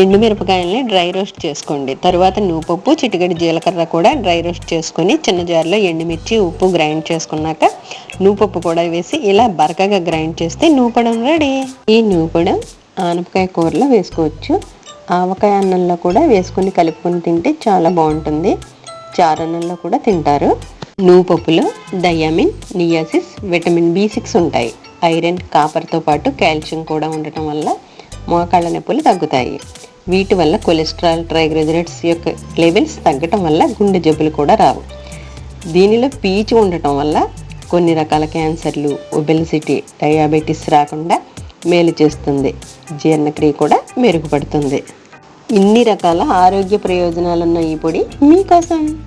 ఎండు మిరపకాయలని dry roast చేసుకోండి. తర్వాత నువ్వుపప్పు చిటికెడు జీలకర్ర కూడా డ్రై రోస్ట్ చేసుకొని చిన్న జార్లో ఎండుమిర్చి ఉప్పు గ్రైండ్ చేసుకున్నాక నువ్వుపప్పు కూడా వేసి ఇలా బరకగా గ్రైండ్ చేస్తే నూపడం రెడీ. ఈ నూపడం ఆనపకాయ కూరలో వేసుకోవచ్చు. ఆవకాయ అన్నంలో కూడా వేసుకొని కలుపుకొని తింటే చాలా బాగుంటుంది. చారన్నంలో కూడా తింటారు. నువ్వుపప్పులో thiamine niacin vitamin B six ఉంటాయి. ఐరన్ కాపర్తో పాటు కాల్షియం కూడా ఉండటం వల్ల మోకాళ్ళ నొప్పులు తగ్గుతాయి. వీటి వల్ల కొలెస్ట్రాల్ ట్రైగ్లిజరైడ్స్ యొక్క లెవెల్స్ తగ్గటం వల్ల గుండె జబ్బులు కూడా రావు. దీనిలో పీచు ఉండటం వల్ల కొన్ని రకాల క్యాన్సర్లు ఒబెలిసిటీ డయాబెటీస్ రాకుండా మేలు చేస్తుంది. జీర్ణక్రియ కూడా మెరుగుపడుతుంది. ఇన్ని రకాల ఆరోగ్య ప్రయోజనాలున్న ఈ పొడి మీకోసం.